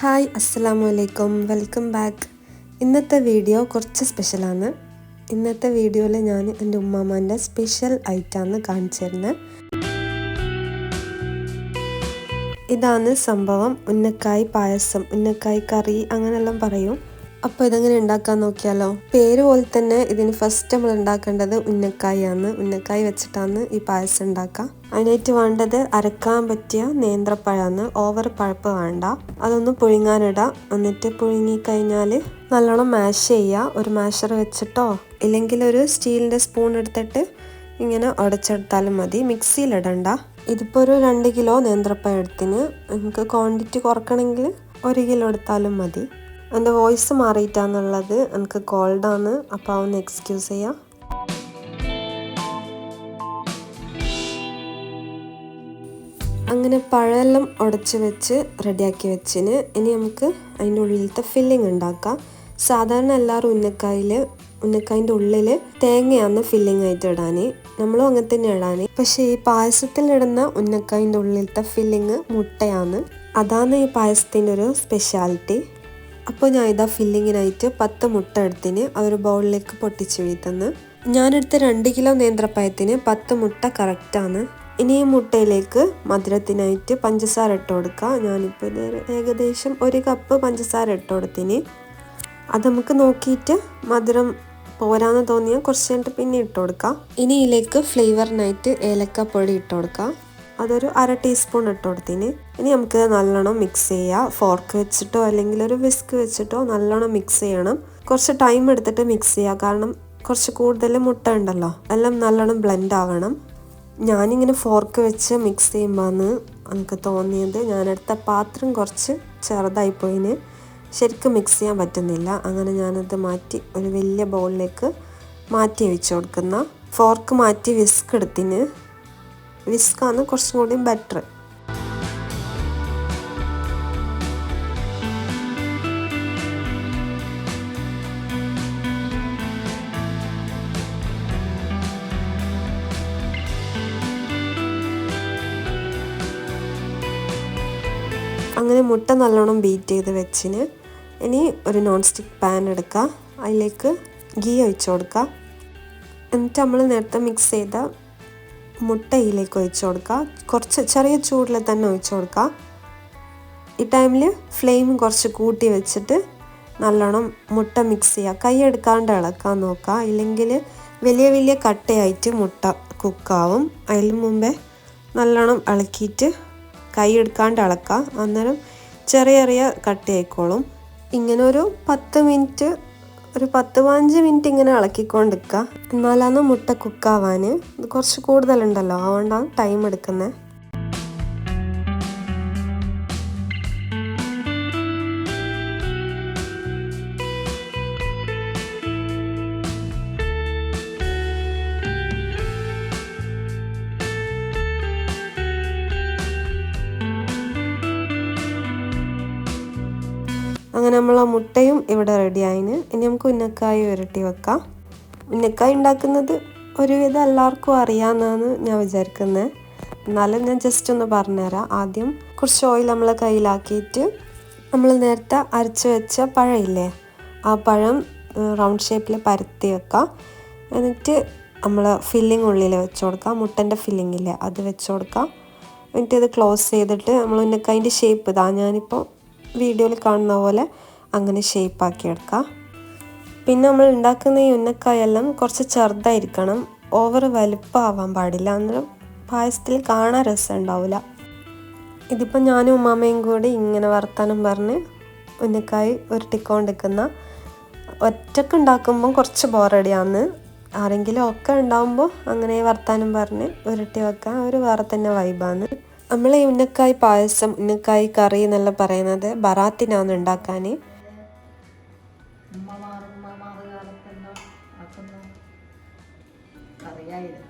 Hi അസ്സലാമു അലൈക്കും welcome back. ഇന്നത്തെ വീഡിയോ കുറച്ച് സ്പെഷ്യലാണ്. ഇന്നത്തെ വീഡിയോയിൽ ഞാൻ എന്റെ ഉമ്മാമാന്റെ സ്പെഷ്യൽ ഐറ്റാണ് കാണിച്ചു തരുന്നത് ഇതാണ് സംഭവം. ഉന്നക്കായ് പായസം ഉന്നക്കായ് കറി അങ്ങനെയെല്ലാം പറയും. അപ്പോൾ ഇതെങ്ങനെ ഉണ്ടാക്കാൻ നോക്കിയാലോ? പേര് പോലെ തന്നെ ഇതിന് ഫസ്റ്റ് നമ്മൾ ഉണ്ടാക്കേണ്ടത് ഉന്നക്കായാണ്. ഉന്നക്കായ് വെച്ചിട്ടാണ് ഈ പായസം ഉണ്ടാക്കുക. അതിനായിട്ട് വേണ്ടത് അരക്കാൻ പറ്റിയ നേന്ത്രപ്പഴമാണ്. ഓവർ പഴപ്പ് വേണ്ട. അതൊന്ന് പുഴുങ്ങാനിടാം. എന്നിട്ട് പുഴുങ്ങിക്കഴിഞ്ഞാൽ നല്ലോണം മാഷ് ചെയ്യുക. ഒരു മാഷർ വെച്ചിട്ടോ ഇല്ലെങ്കിൽ ഒരു സ്റ്റീലിന്റെ സ്പൂൺ എടുത്തിട്ട് ഇങ്ങനെ ഉടച്ചെടുത്താലും മതി. മിക്സിയിലിടണ്ട. ഇതിപ്പോൾ ഒരു രണ്ട് കിലോ നേന്ത്രപ്പഴം എടുത്തിന്. നിങ്ങൾക്ക് ക്വാണ്ടിറ്റി കുറക്കണമെങ്കിൽ ഒരു കിലോ എടുത്താലും മതി. എന്റെ വോയിസ് മാറിയിട്ടാന്നുള്ളത്. എനിക്ക് കോൾഡാണ്. അപ്പോൾ ഒന്ന് എക്സ്ക്യൂസ് ചെയ്യാം. അങ്ങനെ പഴമെല്ലാം ഉടച്ച് വെച്ച് റെഡിയാക്കി വെച്ചിന്. ഇനി നമുക്ക് അതിന്റെ ഉള്ളിലത്തെ ഫില്ലിംഗ് ഉണ്ടാക്കാം. സാധാരണ എല്ലാവരും ഉന്നക്കായിൽ ഉന്നക്കായന്റെ ഉള്ളിൽ തേങ്ങയാണ് ഫില്ലിംഗ് ആയിട്ട് ഇടാൻ നമ്മളും അങ്ങനെ തന്നെ ഇടാൻ പക്ഷേ ഈ പായസത്തിൽ ഇടുന്ന ഉന്നക്കായന്റെ ഉള്ളിലത്തെ ഫില്ലിങ് മുട്ടയാണ്. അതാണ് ഈ പായസത്തിന്റെ ഒരു സ്പെഷ്യാലിറ്റി അപ്പോൾ ഞാൻ ഇതാ ഫില്ലിങ്ങിനായിട്ട് പത്ത് മുട്ട എടുത്തിന്. അവർ ബൗളിലേക്ക് പൊട്ടിച്ച് വീത്തുന്നു ഞാനെടുത്ത രണ്ട് കിലോ നേന്ത്രപ്പഴത്തിന് പത്ത് മുട്ട കറക്റ്റാണ് ഇനി മുട്ടയിലേക്ക് മധുരത്തിനായിട്ട് പഞ്ചസാര ഇട്ട് കൊടുക്കുക ഞാനിപ്പോൾ ഇത് ഏകദേശം ഒരു കപ്പ് പഞ്ചസാര ഇട്ട് കൊടുത്തിന്. അത് നമുക്ക് നോക്കിയിട്ട് മധുരം പോരാന്ന് തോന്നിയാൽ കുറച്ച് കഴിഞ്ഞിട്ട് പിന്നെ ഇട്ട് കൊടുക്കാം. ഇനി ഇതിലേക്ക് ഫ്ലേവറിനായിട്ട് ഏലക്കപ്പൊടി പൊടി ഇട്ട് കൊടുക്കാം. അതൊരു അര ടീസ്പൂൺ ഇട്ട് കൊടുത്തിന്. ഇനി നമുക്ക് നല്ലോണം മിക്സ് ചെയ്യുക ഫോർക്ക് വെച്ചിട്ടോ അല്ലെങ്കിൽ ഒരു വിസ്ക് വെച്ചിട്ടോ നല്ലോണം മിക്സ് ചെയ്യണം. കുറച്ച് ടൈം എടുത്തിട്ട് മിക്സ് ചെയ്യുക കാരണം കുറച്ച് കൂടുതൽ മുട്ട ഉണ്ടല്ലോ. എല്ലാം നല്ലോണം ബ്ലെൻഡ് ആവണം. ഞാനിങ്ങനെ ഫോർക്ക് വെച്ച് മിക്സ് ചെയ്യുമ്പോഴാണ് എനിക്ക് തോന്നിയത്. ഞാനെടുത്ത പാത്രം കുറച്ച് ചെറുതായിപ്പോയിന്. ശരിക്കും മിക്സ് ചെയ്യാൻ പറ്റുന്നില്ല. അങ്ങനെ ഞാനത് മാറ്റി ഒരു വലിയ ബൗളിലേക്ക് മാറ്റി വെച്ച് കൊടുക്കുന്ന. ഫോർക്ക് മാറ്റി വിസ്ക് എടുത്തിന്. വിസ്കാണ് കുറച്ചും കൂടി ബെറ്റർ അങ്ങനെ മുട്ട നല്ലോണം ബീറ്റ് ചെയ്ത് വെച്ചിന്. ഇനി ഒരു നോൺ സ്റ്റിക്ക് പാൻ എടുക്കുക അതിലേക്ക് ഗീ ഒഴിച്ചു കൊടുക്കുക എന്നിട്ട് നമ്മൾ നേരത്തെ മിക്സ് ചെയ്ത മുട്ട ഇതിലേക്ക് ഒഴിച്ചു കൊടുക്കുക കുറച്ച് ചെറിയ ചൂടിൽ തന്നെ ഒഴിച്ചു കൊടുക്കുക ഈ ടൈമിൽ ഫ്ലെയിം കുറച്ച് കൂട്ടി വെച്ചിട്ട് നല്ലോണം മുട്ട മിക്സ് ചെയ്യുക കൈ എടുക്കാണ്ട് ഇളക്കാൻ നോക്കുക ഇല്ലെങ്കിൽ വലിയ വലിയ കട്ടയായിട്ട് മുട്ട കുക്കാവും അതിന് മുമ്പേ നല്ലോണം ഇളക്കിയിട്ട് കൈ എടുക്കാണ്ട് ഇളക്കുക അന്നേരം ചെറിയ ചെറിയ കട്ടയായിക്കോളും. ഇങ്ങനെ ഒരു പത്ത് മിനിറ്റ് ഒരു പത്ത് പതിനഞ്ച് മിനിറ്റ് ഇങ്ങനെ ഇളക്കിക്കൊണ്ടിരിക്കുക. എന്നാലാണ് മുട്ട കുക്കാവാൻ കുറച്ച് കൂടുതലുണ്ടല്ലോ. അതുകൊണ്ടാണ് ടൈം എടുക്കുന്നത്. അങ്ങനെ നമ്മൾ ആ മുട്ടയും ഇവിടെ റെഡി ആയിന് ഇനി നമുക്ക് ഉന്നക്കായ ഉരട്ടി വെക്കാം. ഉന്നക്കായ ഉണ്ടാക്കുന്നത് ഒരുവിധം എല്ലാവർക്കും അറിയാമെന്നാണ് ഞാൻ വിചാരിക്കുന്നത് എന്നാലും ഞാൻ ജസ്റ്റ് ഒന്ന് പറഞ്ഞുതരാം. ആദ്യം കുറച്ച് ഓയിൽ നമ്മൾ കയ്യിലാക്കിയിട്ട് നമ്മൾ നേരത്തെ അരച്ച് വെച്ച പഴമില്ലേ ആ പഴം റൗണ്ട് ഷേപ്പിൽ പരത്തി വെക്കാം. എന്നിട്ട് നമ്മൾ ഫില്ലിംഗ് ഉള്ളിൽ വെച്ച് കൊടുക്കാം. മുട്ടന്റെ ഫില്ലിംഗ് അത് വെച്ച് കൊടുക്കാം. എന്നിട്ട് ഇത് ക്ലോസ് ചെയ്തിട്ട് നമ്മൾ ഉന്നക്കായന്റെ ഷേപ്പ് ഇതാ. ഞാനിപ്പോൾ വീഡിയോയിൽ കാണുന്ന പോലെ അങ്ങനെ ഷേപ്പാക്കി എടുക്കാം. പിന്നെ നമ്മൾ ഉണ്ടാക്കുന്ന ഈ ഉന്നക്കായെല്ലാം കുറച്ച് ചെറുതായിരിക്കണം. ഓവർ വലുപ്പമാവാൻ പാടില്ല. അന്നേരം പായസത്തിൽ കാണാൻ രസം ഉണ്ടാവില്ല ഇതിപ്പോൾ ഞാനും ഉമ്മാമയും കൂടി ഇങ്ങനെ വർത്താനം പറഞ്ഞ് ഉന്നക്കായ് ഉരുട്ടിക്കൊണ്ടിരിക്കുന്ന ഒറ്റയ്ക്ക് ഉണ്ടാക്കുമ്പം കുറച്ച് ബോറടിയാന്ന് ആരെങ്കിലും ഒക്കെ ഉണ്ടാകുമ്പോൾ അങ്ങനെ വർത്താനം പറഞ്ഞ് ഉരുട്ടി വെക്കാൻ ഒരു വേറെ തന്നെ വൈബാണ് നമ്മൾ ഈ ഉന്നക്കായ് പായസം ഉന്നക്കായ് കറി എന്നെല്ലാം പറയുന്നത് ബറാത്തിനാണ് ഉണ്ടാക്കാൻ ഉമ്മമാർ ഉമ്മമാർ കാലത്തെല്ലാം ആക്കുന്ന കറിയായിരുന്നു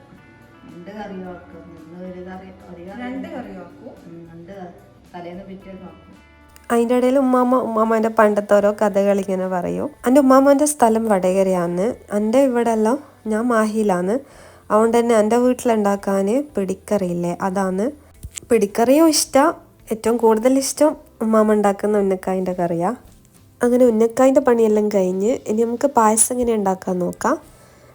രണ്ട് കറി വെക്കും ഇന്ന് ഒരു കറി ഒരു രണ്ട് കറി വെക്കും രണ്ട് തലേന്ന് പിറ്റേന്ന് വെക്കും അതിന്റെ ഇടയിൽ ഉമ്മാമ്മ ഉമ്മാമ്മന്റെ പണ്ടത്തെ ഓരോ കഥകൾ ഇങ്ങനെ പറയും. എന്റെ ഉമ്മാമ്മന്റെ സ്ഥലം വടകരയാണ്. എന്റെ ഇവിടെ എല്ലാം ഞാൻ മാഹിയിലാണ്. അതുകൊണ്ട് തന്നെ എന്റെ വീട്ടിലുണ്ടാക്കാൻ പിടിക്കറിയില്ലേ. അതാണ് പിടിക്കറിയും ഇഷ്ടമാണ് ഏറ്റവും കൂടുതൽ ഇഷ്ടം ഉമ്മാമ ഉണ്ടാക്കുന്ന ഉന്നക്കായന്റെ കറിയാണ് അങ്ങനെ ഉന്നക്കായന്റെ പണിയെല്ലാം കഴിഞ്ഞ് ഇനി നമുക്ക് പായസം എങ്ങനെ ഉണ്ടാക്കാൻ നോക്കാം.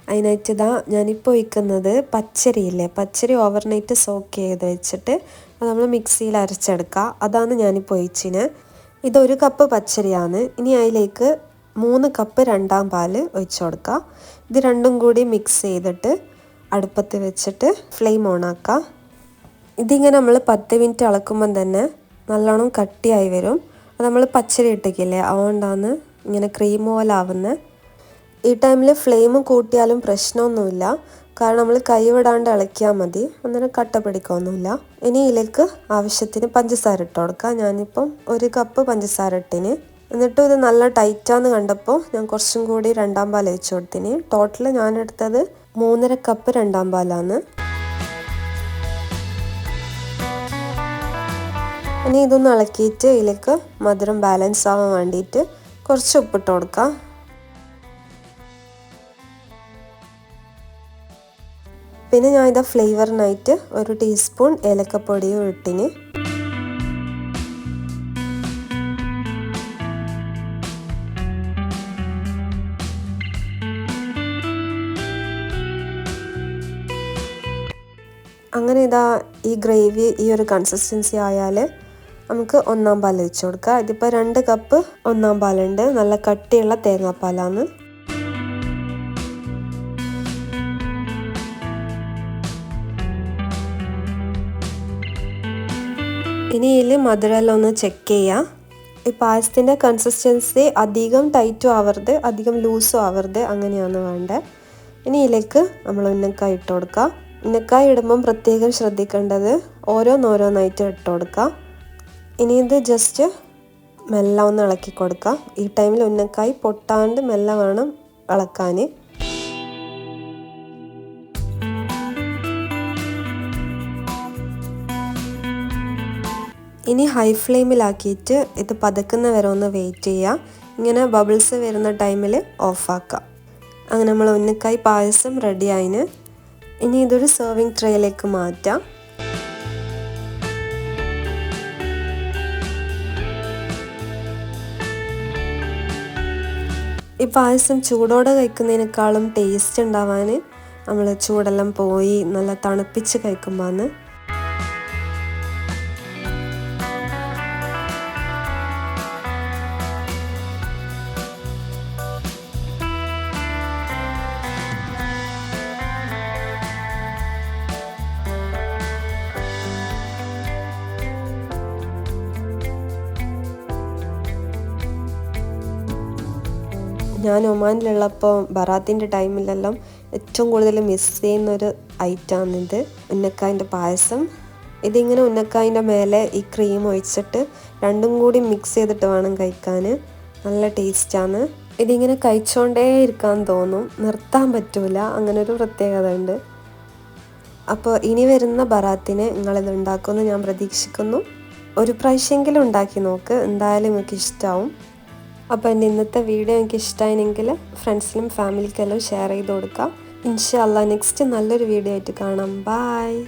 അതിനായിട്ട് ഞാനിപ്പോൾ വയ്ക്കുന്നത് പച്ചരിയില്ലേ പച്ചരി ഓവർനൈറ്റ് സോക്ക് ചെയ്ത് വെച്ചിട്ട് അത് നമ്മൾ മിക്സിയിൽ അരച്ചെടുക്കുക അതാണ് ഞാനിപ്പോൾ ഒഴിച്ചിന്. ഇതൊരു കപ്പ് പച്ചരിയാണ്. ഇനി അതിലേക്ക് മൂന്ന് കപ്പ് രണ്ടാം പാൽ ഒഴിച്ചു കൊടുക്കുക ഇത് രണ്ടും കൂടി മിക്സ് ചെയ്തിട്ട് അടുപ്പത്ത് വെച്ചിട്ട് ഫ്ലെയിം ഓൺ ആക്കുക ഇതിങ്ങനെ നമ്മൾ പത്ത് മിനിറ്റ് ഇളക്കുമ്പം തന്നെ നല്ലോണം കട്ടിയായി വരും. അത് നമ്മൾ പച്ചരി ഇട്ടിക്കില്ലേ അതുകൊണ്ടാണ് ഇങ്ങനെ ക്രീം പോലെ ആവുന്നത് ഈ ടൈമിൽ ഫ്ലെയിം കൂട്ടിയാലും പ്രശ്നമൊന്നുമില്ല. കാരണം നമ്മൾ കൈവിടാണ്ട് ഇളക്കിയാൽ മതി. അന്നേരം കട്ട പിടിക്കൊന്നുമില്ല. ഇനി ഇതിലേക്ക് ആവശ്യത്തിന് പഞ്ചസാര ഇട്ട് കൊടുക്കാം. ഞാനിപ്പം ഒരു കപ്പ് പഞ്ചസാര ഇട്ടിന്. എന്നിട്ടും ഇത് നല്ല ടൈറ്റാന്ന് കണ്ടപ്പോൾ ഞാൻ കുറച്ചും കൂടി രണ്ടാം പാൽ വെച്ച് കൊടുത്തിന്. ടോട്ടൽ ഞാൻ എടുത്തത് മൂന്നര കപ്പ് രണ്ടാം പാലാണ്. ഇനി ഇതൊന്ന് ഇളക്കിയിട്ട് ഇതിലേക്ക് മധുരം ബാലൻസ് ആവാൻ വേണ്ടിയിട്ട് കുറച്ച് ഉപ്പിട്ട് കൊടുക്കാം. പിന്നെ ഞാൻ ഇതാ ഫ്ലേവറിനായിട്ട് ഒരു ടീസ്പൂൺ ഏലക്കപ്പൊടിയും ഇട്ടിന്. അങ്ങനെ ഇതാ ഈ ഗ്രേവി ഈ ഒരു കൺസിസ്റ്റൻസി ആയാൽ നമുക്ക് ഒന്നാം പാൽ വെച്ച് കൊടുക്കുക ഇതിപ്പോൾ രണ്ട് കപ്പ് ഒന്നാം പാലുണ്ട്. നല്ല കട്ടിയുള്ള തേങ്ങാപ്പാലാണ്. ഇനി ഇതിൽ മധുരമെല്ലാം ഒന്ന് ചെക്ക് ചെയ്യാം. ഈ പായസത്തിന്റെ കൺസിസ്റ്റൻസി അധികം ടൈറ്റും ആവരുത് അധികം ലൂസും ആവരുത്. അങ്ങനെയാണ് വേണ്ടത് ഇനി ഇതിലേക്ക് നമ്മൾ ഉന്നക്കായ ഇട്ട് കൊടുക്കുക ഉന്നക്കായ ഇടുമ്പം പ്രത്യേകം ശ്രദ്ധിക്കേണ്ടത് ഓരോന്നോരോന്നായിട്ട് ഇട്ട് കൊടുക്കുക ഇനി ഇത് ജസ്റ്റ് മെല്ലെ ഒന്ന് ഇളക്കി കൊടുക്കാം. ഈ ടൈമിൽ ഉന്നക്കായി പൊട്ടാണ്ട് മെല്ലെ വേണം ഇളക്കാൻ ഇനി ഹൈ ഫ്ലെയിമിലാക്കിയിട്ട് ഇത് പതക്കുന്ന വരെ ഒന്ന് വെയിറ്റ് ചെയ്യുക ഇങ്ങനെ ബബിൾസ് വരുന്ന ടൈമിൽ ഓഫാക്കാം അങ്ങനെ നമ്മൾ ഉന്നക്കായി പായസം റെഡി ആയിന്. ഇനി ഇതൊരു സെർവിങ് ട്രേയിലേക്ക് മാറ്റാം. ഈ പായസം ചൂടോടെ കഴിക്കുന്നതിനേക്കാളും ടേസ്റ്റ് ഉണ്ടാവാൻ നമ്മൾ ചൂടെല്ലാം പോയി നല്ല തണുപ്പിച്ച് കഴിക്കുമ്പോഴാണ് ഞാൻ ഒമാനിലുള്ളപ്പോൾ ബറാത്തിന്റെ ടൈമിലെല്ലാം ഏറ്റവും കൂടുതൽ മിസ് ചെയ്യുന്ന ഒരു ഐറ്റമാണിത് ഉന്നക്കായന്റെ പായസം. ഇതിങ്ങനെ ഉന്നക്കായന്റെ മേലെ ഈ ക്രീം ഒഴിച്ചിട്ട് രണ്ടും കൂടി മിക്സ് ചെയ്തിട്ട് വേണം കഴിക്കാൻ. നല്ല ടേസ്റ്റാണ് ഇതിങ്ങനെ കഴിച്ചുകൊണ്ടേ ഇരിക്കാൻ തോന്നും. നിർത്താൻ പറ്റൂല. അങ്ങനൊരു പ്രത്യേകത ഉണ്ട്. അപ്പോൾ ഇനി വരുന്ന ബറാത്തിന് നിങ്ങളിത് ഉണ്ടാക്കുമെന്ന് ഞാൻ പ്രതീക്ഷിക്കുന്നു. ഒരു പ്രാവശ്യമെങ്കിലും ഉണ്ടാക്കി നോക്ക്. എന്തായാലും നിങ്ങൾക്ക് ഇഷ്ടമാവും അപ്പോൾ എന്റെ ഇന്നത്തെ വീഡിയോ എനിക്ക് ഇഷ്ടമായെങ്കിൽ ഫ്രണ്ട്സിനും ഫാമിലിക്കെല്ലാം ഷെയർ ചെയ്ത് കൊടുക്കാം. ഇൻഷാല്ല നെക്സ്റ്റ് നല്ലൊരു വീഡിയോ ആയിട്ട് കാണാം. ബായ്